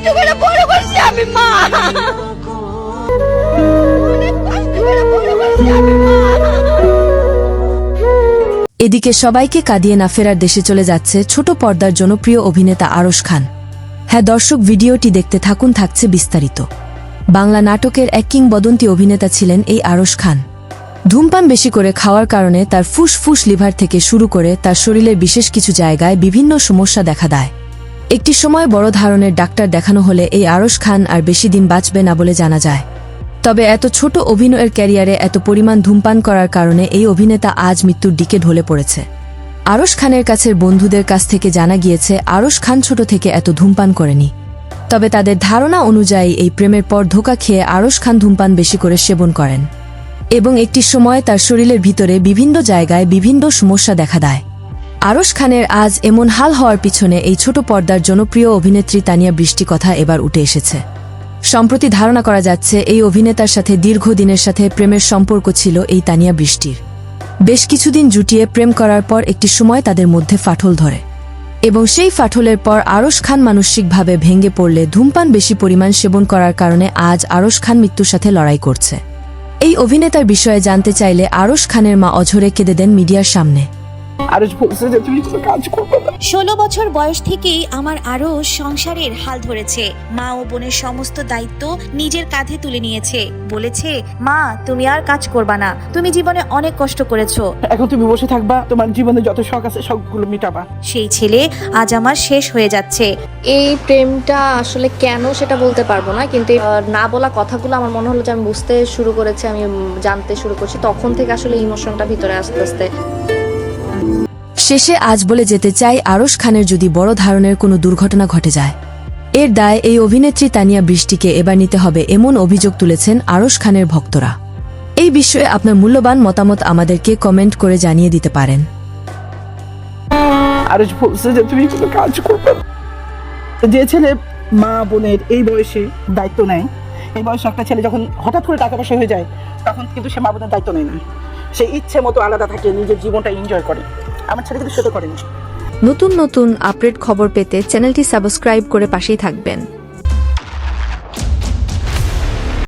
কষ্ট করে বড় করছি আমি, মা। এদিকে সবাইকে কাঁদিয়ে না ফেরার দেশে চলে যাচ্ছে ছোট পর্দার জনপ্রিয় অভিনেতা আরশ খান। হ্যাঁ দর্শক, ভিডিওটি দেখতে থাকুন, থাকছে বিস্তারিত। বাংলা নাটকের এক কিংবদন্তি অভিনেতা ছিলেন এই আরশ খান। ধূমপান বেশি করে খাওয়ার কারণে তার ফুসফুস লিভার থেকে শুরু করে তার শরীরের বিশেষ কিছু জায়গায় বিভিন্ন সমস্যা দেখা দেয়। একটি সময় বড় ধরনের ডাক্তার দেখানো হলে এই আরশ খান আর বেশি দিন বাঁচবে না বলে জানা যায়। তবে এত ছোট অভিনয়ের ক্যারিয়ারে এত পরিমাণ ধূমপান করার কারণে এই অভিনেতা আজ মৃত্যুর দিকে ঢলে পড়েছে। আরশ খানের কাছের বন্ধুদের কাছ থেকে জানা গিয়েছে, আরশ খান ছোট থেকে এত ধূমপান করেনি। তবে তাদের ধারণা অনুযায়ী এই প্রেমের পর ধোকা খেয়ে আরশ খান ধূমপান বেশি করে সেবন করেন। এবং একটি সময় তার শরীরের ভিতরে বিভিন্ন জায়গায় বিভিন্ন সমস্যা দেখা দেয়। আরশ খানের আজ এমন হাল হওয়ার পিছনে এই ছোট পর্দার জনপ্রিয় অভিনেত্রী তানিয়া বৃষ্টি কথা এবার উঠে এসেছে। সম্প্রতি ধারণা করা যাচ্ছে, এই অভিনেতার সাথে দীর্ঘদিনের সাথে প্রেমের সম্পর্ক ছিল এই তানিয়া বৃষ্টির। বেশ কিছুদিন জুটিয়ে প্রেম করার পর একটি সময় তাদের মধ্যে ফাটল ধরে। এবং সেই ফাটলের পর আরশ খান মানসিকভাবে ভেঙে পড়লে ধূমপান বেশি পরিমাণ সেবন করার কারণে আজ আরশ খান মৃত্যুর সাথে লড়াই করছে। এই অভিনেতার বিষয়ে জানতে চাইলে আরশ খানের মা অঝরে কেঁদে দেন মিডিয়ার সামনে। আরজ বলছে যে তুমি কোনো কাজ করবে না। ষোলো বছর বয়স থেকেই আমার আরও সংসারের হাল ধরেছে। মা ও বোনের সমস্ত দায়িত্ব নিজের কাঁধে তুলে নিয়েছে। বলেছে মা তুমি আর কাজ করবা না। তুমি জীবনে অনেক কষ্ট করেছ। এখন তুমি বসে থাকবা তোমার জীবনে যত শখ আছে সবগুলো মিটাবা। সেই ছেলে আজ আমার শেষ হয়ে যাচ্ছে। এই প্রেমটা আসলে কেন সেটা বলতে পারব না কিন্তু এই, আহ, না বলা কথাগুলো আমার মনে হলো যে আমি বুঝতে শুরু করেছি আমি উম, জানতে শুরু করছি তখন থেকে আসলে ইমোশনটা ভিতরে আস্তে আস্তে শেষে আজ বলে যেতে চাই আরশ খানের যদি বড় ধরনের কোনো দুর্ঘটনা ঘটে যায়। এর দায় এই অভিনেত্রী তানিয়া বৃষ্টিকে এবার নিতে হবে এমন অভিযোগ তুলেছেন আরশ খানের ভক্তরা। এই বিষয়ে আপনার মূল্যবান মতামত আমাদেরকে কমেন্ট করে জানিয়ে দিতে পারেন। আরজ বলছে যে, তুমি কোনো কাজ করবে যে ছেলে মা বোনের এই বয়সে দায়িত্ব নেয়, এই বয়সে একটা ছেলে যখন হঠাৎ করে টাকা পয়সা হয়ে যায়, তখন কিন্তু সে মা বোনের দায়িত্ব নেয় না। সে ইচ্ছে মতো আলাদা থাকে, নিজের জীবনটা এনজয় করে। আমার ছেলে কিন্তু সেটা করেনি। নতুন নতুন আপডেট খবর পেতে চ্যানেলটি সাবস্ক্রাইব করে পাশেই থাকবেন।